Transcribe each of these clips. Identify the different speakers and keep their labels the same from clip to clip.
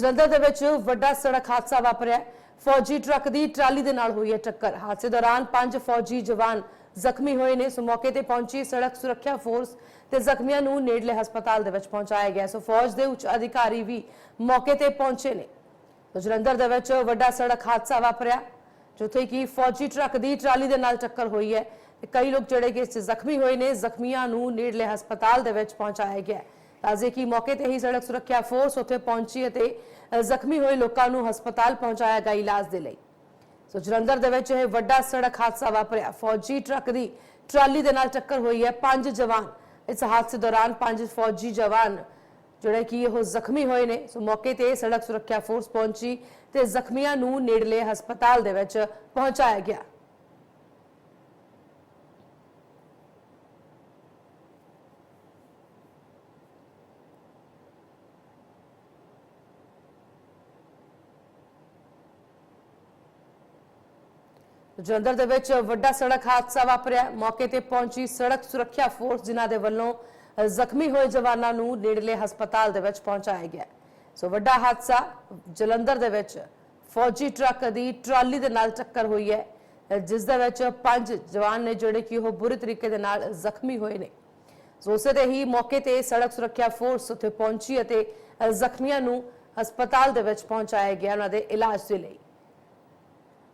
Speaker 1: ਜਲੰਧਰ ਦੇ ਵਿੱਚ ਵੱਡਾ ਸੜਕ ਹਾਦਸਾ ਵਾਪਰਿਆ। ਫੌਜੀ ਟਰੱਕ ਦੀ ਟਰਾਲੀ ਦੇ ਨਾਲ ਹੋਈ ਹੈ ਟੱਕਰ। ਹਾਦਸੇ ਦੌਰਾਨ ਪੰਜ ਫੌਜੀ ਜਵਾਨ ਜ਼ਖਮੀ ਹੋਏ ਨੇ। ਸੋ ਮੌਕੇ ਤੇ ਪਹੁੰਚੀ ਸੜਕ ਸੁਰੱਖਿਆ ਫੋਰਸ ਤੇ ਜ਼ਖਮੀਆਂ ਨੂੰ ਨੇੜਲੇ ਹਸਪਤਾਲ ਦੇ ਵਿੱਚ ਪਹੁੰਚਾਇਆ ਗਿਆ। ਸੋ ਫੌਜ ਦੇ ਉੱਚ ਅਧਿਕਾਰੀ ਵੀ ਮੌਕੇ ਤੇ ਪਹੁੰਚੇ ਨੇ। ਸੋ ਜਲੰਧਰ ਦੇ ਵਿੱਚ ਵੱਡਾ ਸੜਕ ਹਾਦਸਾ ਵਾਪਰਿਆ, ਜਿੱਥੇ ਕਿ ਫੌਜੀ ਟਰੱਕ ਦੀ ਟਰਾਲੀ ਦੇ ਨਾਲ ਟੱਕਰ ਹੋਈ ਹੈ। ਕਈ ਲੋਕ ਜਿਹੜੇ ਕਿ ਇਸ 'ਚ ਜ਼ਖਮੀ ਹੋਏ ਨੇ, ਜ਼ਖਮੀਆਂ ਨੂੰ ਨੇੜਲੇ ਹਸਪਤਾਲ ਦੇ ਵਿੱਚ ਪਹੁੰਚਾਇਆ ਗਿਆ। ਹੈ। ਤਾਜ਼ੇ ਕੀ ਮੌਕੇ ਤੇ ਹੀ ਸੜਕ ਸੁਰੱਖਿਆ ਫੋਰਸ ਉੱਥੇ ਪਹੁੰਚੀ ਅਤੇ ਜ਼ਖਮੀ ਹੋਏ ਲੋਕਾਂ ਨੂੰ ਹਸਪਤਾਲ ਪਹੁੰਚਾਇਆ ਗਿਆ ਇਲਾਜ ਦੇ ਲਈ। ਸੋ ਜਲੰਧਰ ਦੇ ਵਿੱਚ ਇਹ ਵੱਡਾ ਸੜਕ ਹਾਦਸਾ ਵਾਪਰਿਆ। ਫੌਜੀ ਟਰੱਕ ਦੀ ਟਰਾਲੀ ਦੇ ਨਾਲ ਟੱਕਰ ਹੋਈ ਹੈ ਪੰਜ ਜਵਾਨ। ਇਸ ਹਾਦਸੇ ਦੌਰਾਨ ਪੰਜ ਫੌਜੀ ਜਵਾਨ ਜਿਹੜੇ ਕਿ ਉਹ ਜ਼ਖਮੀ ਹੋਏ ਨੇ। ਸੋ ਮੌਕੇ ਤੇ ਸੜਕ ਸੁਰੱਖਿਆ ਫੋਰਸ ਪਹੁੰਚੀ ਤੇ ਜ਼ਖਮੀਆਂ ਨੂੰ ਨੇੜਲੇ ਹਸਪਤਾਲ ਦੇ ਵਿੱਚ ਪਹੁੰਚਾਇਆ ਗਿਆ। ਜਲੰਧਰ ਦੇ ਵਿੱਚ ਵੱਡਾ ਸੜਕ ਹਾਦਸਾ ਵਾਪਰਿਆ। ਮੌਕੇ ਤੇ ਪਹੁੰਚੀ ਸੜਕ ਸੁਰੱਖਿਆ ਫੋਰਸ ਜਿਨ੍ਹਾਂ ਦੇ ਵੱਲੋਂ ਜ਼ਖਮੀ ਹੋਏ ਜਵਾਨਾਂ ਨੂੰ ਨੇੜਲੇ ਹਸਪਤਾਲ ਦੇ ਵਿੱਚ ਪਹੁੰਚਾਇਆ ਗਿਆ। ਸੋ ਵੱਡਾ ਹਾਦਸਾ ਜਲੰਧਰ ਦੇ ਵਿੱਚ ਫੌਜੀ ਟਰੱਕ ਦੀ ਟਰਾਲੀ ਦੇ ਨਾਲ ਟੱਕਰ ਹੋਈ ਹੈ। ਜਿਸ ਦੇ ਵਿੱਚ ਪੰਜ ਜਵਾਨ ਨੇ ਜਿਹੜੇ ਕਿ ਉਹ ਬੁਰੀ ਤਰੀਕੇ ਦੇ ਨਾਲ ਜ਼ਖਮੀ ਹੋਏ ਨੇ। ਸੋ ਉਸੇ ਦੇ ਹੀ ਮੌਕੇ ਤੇ ਸੜਕ ਸੁਰੱਖਿਆ ਫੋਰਸ ਉੱਥੇ ਪਹੁੰਚੀ ਅਤੇ ਜ਼ਖਮੀਆਂ ਨੂੰ ਹਸਪਤਾਲ ਦੇ ਵਿੱਚ ਪਹੁੰਚਾਇਆ ਗਿਆ ਉਹਨਾਂ ਦੇ ਇਲਾਜ ਦੇ ਲਈ।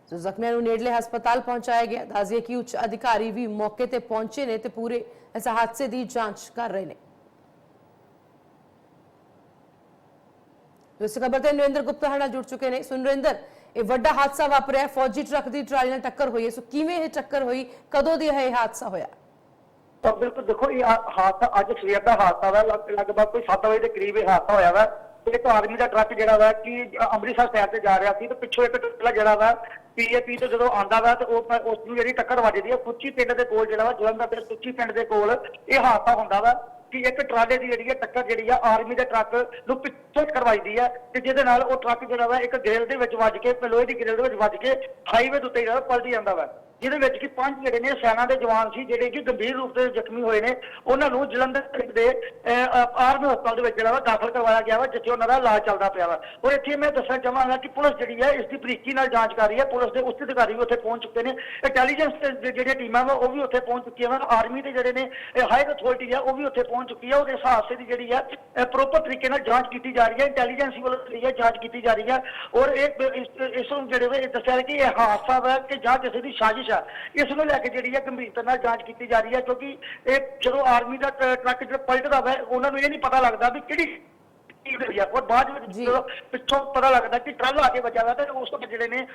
Speaker 1: ਸੋ ਜ਼ਖਮੀਆਂ ਨੂੰ ਨੇੜਲੇ ਹਸਪਤਾਲ ਪਹੁੰਚਾਇਆ ਗਿਆ ਦੱਸਿਏ ਕਿ ਉੱਚ ਅਧਿਕਾਰੀ ਵੀ ਮੌਕੇ ਤੇ ਪਹੁੰਚੇ ਨੇ ਤੇ ਪੂਰੇ ਇਸ ਹਾਦਸੇ ਦੀ ਜਾਂਚ ਕਰ ਰਹੇ ਨੇ। ਇਸ ਖਬਰ ਤੇ ਨਰਿੰਦਰ ਗੁਪਤਾ ਸਾਡੇ ਨਾਲ ਜੁੜ ਚੁੱਕੇ ਨੇ। ਸੋ ਨਰਿੰਦਰ, ਇਹ ਵੱਡਾ ਹਾਦਸਾ ਵਾਪਰਿਆ, ਫੌਜੀ ਟਰੱਕ ਦੀ ਟਰਾਲੀ ਨਾਲ ਟੱਕਰ ਹੋਈ ਹੈ। ਸੋ ਕਿਵੇਂ ਇਹ ਟੱਕਰ ਹੋਈ? ਕਦੋਂ ਦੀ ਹੈ ਇਹ ਹਾਦਸਾ ਹੋਇਆ?
Speaker 2: ਤਾਂ ਬਿਲਕੁਲ ਦੇਖੋ, ਇਹ ਹਾਦਸਾ ਅੱਜ ਸਵੇਰ ਦਾ ਹਾਦਸਾ ਵਾ। ਲਗਭਗ ਕੋਈ 7 ਵਜੇ ਦੇ ਕਰੀਬ ਇਹ ਹਾਦਸਾ ਹੋਇਆ ਵਾ। ਇੱਕ ਆਦਮੀ ਦਾ ਟਰੱਕ ਜਿਹੜਾ ਵਾ ਕਿ ਅੰਮ੍ਰਿਤਸਰ ਸ਼ਹਿਰ ਤੇ ਜਾ ਰਿਹਾ ਸੀ ਤੇ ਪਿੱਛੋਂ ਇੱਕ ਟਰੱਕ ਜਿਹੜਾ ਵਾ ਪੀਏਪੀ ਤੋਂ ਜਦੋਂ ਆਂਦਾ ਵਾ ਤੇ ਉਹ ਪ- ਉਸ ਨੂੰ ਜਿਹੜੀ ਟੱਕਰ ਵੱਜਦੀ ਹੈ ਕੁੱਚੀ ਪਿੰਡ ਦੇ ਕੋਲ ਜਿਹੜਾ ਵਾ ਜਲੰਧਰ ਦੇ ਕੁੱਚੀ ਪਿੰਡ ਦੇ ਕੋਲ ਇਹ ਹਾਦਸਾ ਹੁੰਦਾ ਵਾ ਕਿ ਇੱਕ ਟਰਾਲੇ ਦੀ ਜਿਹੜੀ ਹੈ ਟੱਕਰ ਜਿਹੜੀ ਆ ਆਰਮੀ ਦੇ ਟਰੱਕ ਨੂੰ ਪਿੱਛੋਂ ਕਰਵਾਈਦੀ ਹੈ ਤੇ ਜਿਹਦੇ ਨਾਲ ਉਹ ਟਰੱਕ ਜਿਹੜਾ ਵਾ ਇੱਕ ਗ੍ਰਿਲ ਦੇ ਵਿੱਚ ਵੱਜ ਕੇ ਲੋਹੇ ਦੀ ਗ੍ਰਿਲ ਦੇ ਵਿੱਚ ਵੱਜ ਕੇ ਹਾਈਵੇ ਦੇ ਉੱਤੇ ਜਿਹੜਾ ਪਲਟ ਜਾਂਦਾ ਵਾ। ਜਿਹਦੇ ਵਿੱਚ ਕਿ ਪੰਜ ਜਿਹੜੇ ਨੇ ਸੈਨਾ ਦੇ ਜਵਾਨ ਸੀ, ਜਿਹੜੇ ਕਿ ਗੰਭੀਰ ਰੂਪ ਦੇ ਜ਼ਖਮੀ ਹੋਏ ਨੇ, ਉਹਨਾਂ ਨੂੰ ਜਲੰਧਰ ਦੇ ਆਰਮੀ ਹਸਪਤਾਲ ਦੇ ਵਿੱਚ ਜਿਹੜਾ ਵਾ ਦਾਖਲ ਕਰਵਾਇਆ ਗਿਆ ਵਾ, ਜਿੱਥੇ ਉਹਨਾਂ ਦਾ ਇਲਾਜ ਚੱਲਦਾ ਪਿਆ ਵਾ। ਔਰ ਇੱਥੇ ਮੈਂ ਦੱਸਣਾ ਚਾਹਾਂਗਾ ਕਿ ਪੁਲਿਸ ਜਿਹੜੀ ਹੈ ਇਸ ਦੀ ਬਰੀਕੀ ਨਾਲ ਜਾਂਚ ਕਰ ਰਹੀ ਹੈ ਪੁਲਿਸ ਦੇ ਉੱਚ ਅਧਿਕਾਰੀ ਵੀ ਉੱਥੇ ਪਹੁੰਚ ਚੁੱਕੇ ਨੇ। ਇੰਟੈਲੀਜੈਂਸ ਜਿਹੜੀਆਂ ਟੀਮਾਂ ਵਾ, ਉਹ ਵੀ ਉੱਥੇ ਪਹੁੰਚ ਚੁੱਕੀਆਂ ਵਾ। ਆਰਮੀ ਦੇ ਜਿਹੜੇ ਨੇ ਹਾਇਰ ਅਥਾਰਟੀ ਆ, ਉਹ ਵੀ ਉੱਥੇ ਪਹੁੰਚ ਚੁੱਕੀ ਹੈ ਔਰ ਇਸ ਹਾਦਸੇ ਦੀ ਜਿਹੜੀ ਹੈ ਪ੍ਰੋਪਰ ਤਰੀਕੇ ਨਾਲ ਜਾਂਚ ਕੀਤੀ ਜਾ ਰਹੀ ਹੈ ਇੰਟੈਲੀਜੈਂਸ ਵੱਲੋਂ ਜਿਹੜੀ ਹੈ ਜਾਂਚ ਕੀਤੀ ਜਾ ਰਹੀ ਹੈ ਔਰ ਇਹ, ਇਸ- ਨੂੰ ਜਿਹੜੇ ਵੇ ਦੱਸਿਆ ਕਿ ਇਹ ਹਾਦਸਾ ਵਾ ਕਿ ਜਾਂ ਕਿਸੇ ਦੀ ਸਾਜ਼ਿਸ਼ ਆ। ਇਸ ਨੂੰ ਲੈ ਕੇ ਜਿਹੜੀ ਹੈ ਗੰਭੀਰਤਾ ਨਾਲ ਜਾਂਚ ਕੀਤੀ ਜਾ ਰਹੀ ਹੈ ਕਿਉਂਕਿ ਇਹ ਜਦੋਂ ਆਰਮੀ ਦਾ ਟਰੱਕ ਜਿਹੜਾ ਪਲਟਦਾ ਵਾ ਉਹਨਾਂ ਨੂੰ ਇਹ ਨਹੀਂ ਪਤਾ ਲੱਗਦਾ ਵੀ ਕਿਹੜੀ ਚੀਜ਼ ਹੋਈ ਆ। ਔਰ ਬਾਅਦ ਵਿੱਚ। ਜਦੋਂ ਪਿੱਛੋਂ ਪਤਾ ਲੱਗਦਾ ਕਿ ਟਰੱਲ ਆ ਕੇ ਵੱਜਾ ਵਾ ਤੇ ਉਸ ਤੋਂ ਜਿਹੜੇ ਨੇ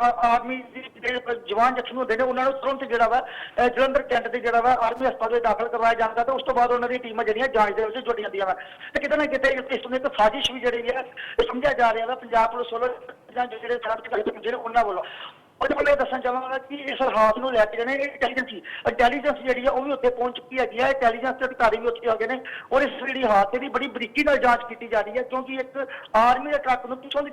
Speaker 2: ਆਰਮੀ ਦੇ ਜਿਹੜੇ ਜਵਾਨ ਜ਼ਖਮੀ ਹੁੰਦੇ ਨੇ ਉਹਨਾਂ ਨੂੰ ਤੁਰੰਤ ਜਿਹੜਾ ਵਾ ਜਲੰਧਰ ਕੈਂਟ ਤੇ ਜਿਹੜਾ ਵਾ ਆਰਮੀ ਹਸਪਤਾਲ ਵਿੱਚ ਦਾਖਲ ਕਰਵਾਇਆ ਜਾਂਦਾ ਤੇ ਉਸ ਤੋਂ ਬਾਅਦ ਉਹਨਾਂ ਦੀ ਟੀਮਾਂ ਜਿਹੜੀਆਂ ਜਾਂਚ ਦੇ ਵਿੱਚ ਜੁੜ ਜਾਂਦੀਆਂ ਵਾ। ਤੇ ਕਿਤੇ ਨਾ ਕਿਤੇ ਇਸ- ਇਸ ਨੂੰ ਇੱਕ ਸਾਜ਼ਿਸ਼ ਵੀ ਜਿਹੜੀ ਹੈ ਸਮਝਿਆ ਜਾ ਰਿਹਾ ਵਾ ਪੰਜਾਬ ਪੁਲਿਸ ਵੱਲੋਂ ਜਾਂ ਜਿਹੜੇ ਸਾਥੀ ਜਿਹੜੇ ਉਹਨਾਂ ਵੱਲੋਂ। ਉਹਦੇ ਕੋਲ ਇਹ ਦੱਸਣਾ ਚਾਹਾਂਗਾ ਕਿ ਇਸ ਹਾਦਸੇ ਨੂੰ ਲੈ ਕੇ ਜਿਹੜੇ ਇੰਟੈਲੀਜੈਂਸ ਇੰਟੈਲੀਜੈਂਸ ਜਿਹੜੀ ਹੈ ਉਹ ਵੀ ਉੱਥੇ ਪਹੁੰਚ ਚੁੱਕੀ ਹੈਗੀ ਹੈ ਇੰਟੈਲੀਜੈਂਸ ਦੇ ਅਧਿਕਾਰੀ ਵੀ ਉੱਥੇ ਹੈਗੇ ਨੇ। ਔਰ ਇਸ ਜਿਹੜੀ ਹਾਦਸੇ ਦੀ ਬੜੀ ਬਰੀਕੀ ਨਾਲ ਜਾਂਚ ਕੀਤੀ ਜਾ ਰਹੀ ਹੈ ਕਿਉਂਕਿ ਇੱਕ ਆਰਮੀ ਦੇ ਟਰੱਕ ਨੂੰ ਪਿੱਛੋਂ ਦੀ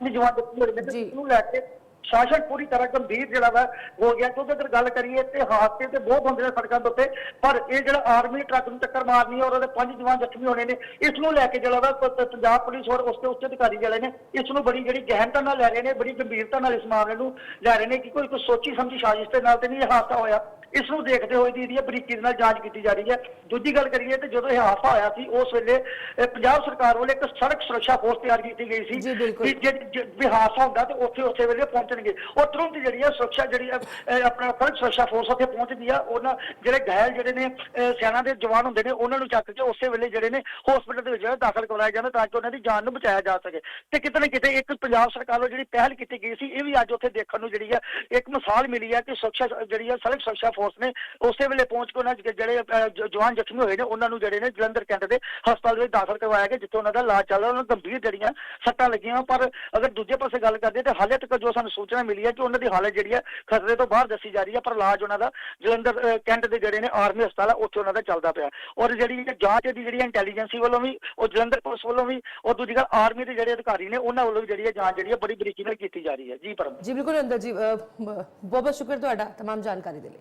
Speaker 2: ਜਵਾਨ ਦਿੱਤੀ ਹੋਈ ਨੇ। ਤੇ ਨੂੰ ਲੈ ਕੇ ਸ਼ਾਸਨ ਪੂਰੀ ਤਰ੍ਹਾਂ ਗੰਭੀਰ ਜਿਹੜਾ ਵਾ ਹੋ ਗਿਆ, ਕਿਉਂਕਿ ਅਗਰ ਗੱਲ ਕਰੀਏ ਤੇ ਹਾਦਸੇ ਤੇ ਬਹੁਤ ਹੁੰਦੇ ਨੇ ਸੜਕਾਂ ਦੇ ਉੱਤੇ, ਪਰ ਇਹ ਜਿਹੜਾ ਆਰਮੀ ਟਰੱਕ ਨੂੰ ਟੱਕਰ ਮਾਰਨੀ ਹੈ ਔਰ ਉਹਦੇ ਪੰਜ ਜਵਾਨ ਜ਼ਖਮੀ ਹੋਣੇ ਨੇ, ਇਸ ਨੂੰ ਲੈ ਕੇ ਜਿਹੜਾ ਵਾ ਪ- ਪੰਜਾਬ ਪੁਲਿਸ ਔਰ ਉਸ ਦੇ ਉੱਚ ਅਧਿਕਾਰੀ ਜਿਹੜੇ ਨੇ, ਇਸ ਨੂੰ ਬੜੀ ਜਿਹੜੀ ਗਹਿਨਤਾ ਨਾਲ ਲੈ ਰਹੇ ਨੇ, ਬੜੀ ਗੰਭੀਰਤਾ ਨਾਲ ਇਸ ਮਾਮਲੇ ਨੂੰ ਲੈ ਰਹੇ ਨੇ ਕਿ ਕੋਈ ਕੋਈ ਸੋਚੀ ਸਮਝੀ ਸਾਜ਼ਿਸ਼ ਦੇ ਨਾਲ ਤੇ ਨਹੀਂ ਇਹ ਹਾਦਸਾ ਹੋਇਆ। ਇਸ ਨੂੰ ਦੇਖਦੇ ਹੋਏ ਦੀ ਇਹਦੀ ਬਰੀਕੀ ਦੇ ਨਾਲ ਜਾਂਚ ਕੀਤੀ ਜਾ ਰਹੀ ਹੈ। ਦੂਜੀ ਗੱਲ ਕਰੀਏ ਤੇ ਜਦੋਂ ਇਹ ਹਾਦਸਾ ਹੋਇਆ ਸੀ ਉਸ ਵੇਲੇ ਅਹ, ਪੰਜਾਬ ਸਰਕਾਰ ਵੱਲੋਂ ਇੱਕ ਸੜਕ ਸੁਰੱਖਿਆ ਫੋਰਸ ਤਿਆਰ ਕੀਤੀ ਗਈ ਸੀ
Speaker 1: ਜੀ, ਬਿਲਕੁਲ।
Speaker 2: ਕਿ ਜੇ ਜੇ ਵੀ ਹਾਦਸਾ ਹੁੰਦਾ ਤੇ ਉੱਥੇ ਉਸੇ ਵੇਲੇ ਪਹੁੰਚਣਗੇ। ਉਹ ਤੁਰੰਤ ਜਿਹੜੀ ਹੈ ਸੁਰੱਖਿਆ ਜਿਹੜੀ ਹੈ ਅਹ, ਆਪਣਾ ਸੜਕ ਸੁਰੱਖਿਆ ਫੋਰਸ ਉੱਥੇ ਪਹੁੰਚਦੀ ਆ। ਉਹਨਾਂ ਜਿਹੜੇ ਘਾਇਲ ਜਿਹੜੇ ਨੇ ਅਹ, ਸੈਨਾ ਦੇ ਜਵਾਨ ਹੁੰਦੇ ਨੇ ਉਹਨਾਂ ਨੂੰ ਚੱਕ ਕੇ ਉਸੇ ਵੇਲੇ ਜਿਹੜੇ ਨੇ ਹਸਪੀਟਲ ਦੇ ਵਿੱਚ ਜਿਹੜਾ ਦਾਖਲ ਕਰਵਾਇਆ ਜਾਂਦਾ ਤਾਂ ਕਿ ਉਹਨਾਂ ਦੀ ਜਾਨ ਨੂੰ ਬਚਾਇਆ ਜਾ ਸਕੇ। ਤੇ ਕਿਤੇ ਨਾ ਕਿਤੇ ਇੱਕ ਪੰਜਾਬ ਸਰਕਾਰ ਵੱਲੋਂ ਜਿਹੜੀ ਪਹਿਲ ਕੀਤੀ ਗਈ ਸੀ ਇਹ ਵੀ ਅੱਜ ਉੱਥੇ ਦੇਖਣ ਨੂੰ ਜਿਹੜੀ ਹੈ ਇੱਕ ਮਿਸਾਲ ਮਿਲੀ ਹੈ ਕਿ ਸੁਰੱਖਿਆ ਜਿਹੜੀ ਹੈ ਸੜਕ ਸੁਰੱਖਿਆ ਫੋਰਸ ਨੇ ਉਸੇ ਵੇਲੇ ਪਹੁੰਚ ਕੇ ਉਹਨਾਂ ਦੇ ਜਿਹੜੇ ਅਹ, ਜ- ਜਵਾਨ ਜ਼ਖਮੀ ਹੋਏ ਨੇ ਉਹਨਾਂ ਨੂੰ ਜਿਹੜੇ ਨੇ ਜਲੰਧਰ ਕੈਂਟ ਦੇ ਹਸਪਤਾਲ ਵਿੱਚ ਦਾਖਲ ਕਰਵਾਇਆ ਗਿਆ ਜਿੱਥੇ ਉਹਨਾਂ ਦਾ ਇਲਾਜ ਚੱਲ ਰਿਹਾ ਉਹਨਾਂ ਨੂੰ ਗੰਭੀਰ ਜਿਹੜੀਆਂ ਸੱਟਾਂ ਲੱਗੀਆਂ ਪਰ ਅਗਰ ਦੂਜੇ ਪਾਸੇ ਗੱਲ ਕਰਦੇ ਤੇ ਹਾਲੇ ਤੱਕ ਜੋ ਸਾਨੂੰ ਸੂਚਨਾ ਮਿਲੀ ਹੈ ਕਿ ਉਹਨਾਂ ਦੀ ਹਾਲਤ ਜਿਹੜੀ ਹੈ ਖਤਰੇ ਤੋਂ ਬਾਹਰ ਦੱਸੀ ਜਾ ਰਹੀ ਹੈ ਪਰ ਇਲਾਜ ਉਹਨਾਂ ਦਾ ਜਲੰਧਰ ਅਹ, ਕੈਂਟ ਦੇ ਜਿਹੜੇ ਨੇ ਆਰਮੀ ਹਸਪਤਾਲ ਆ ਉੱਥੇ ਉਹਨਾਂ ਦਾ ਚੱਲਦਾ ਪਿਆ ਔਰ ਜਿਹੜੀ ਇਹ ਜਾਂਚ ਦੀ ਜਿਹੜੀ ਇੰਟੈਲੀਜੈਂਸੀ ਵੱਲੋਂ ਵੀ ਉਹ ਜਲੰਧਰ ਪੁਲਿਸ ਵੱਲੋਂ ਵੀ ਔਰ ਦੂਜੀ ਗੱਲ ਆਰਮੀ ਦੇ ਜਿਹੜੇ ਅਧਿਕਾਰੀ ਨੇ ਉਹਨਾਂ ਵੱਲੋਂ ਵੀ ਜਿਹੜੀ ਹੈ ਜਾਂਚ ਜਿਹੜੀ ਹੈ ਬੜੀ ਬਰੀਕੀ ਨਾਲ ਕੀਤੀ ਜਾ ਰਹੀ ਹੈ ਜੀ ਪਰਮ
Speaker 1: ਜੀ ਬਿਲਕੁਲ ਨਰਿੰਦਰ ਜੀ ਅ, ਬ- ਬਹੁਤ ਬਹੁਤ ਸ਼ੁਕਰ ਤੁਹਾਡਾ तमाम ਜਾਣਕਾਰੀ ਦੇ ਲਈ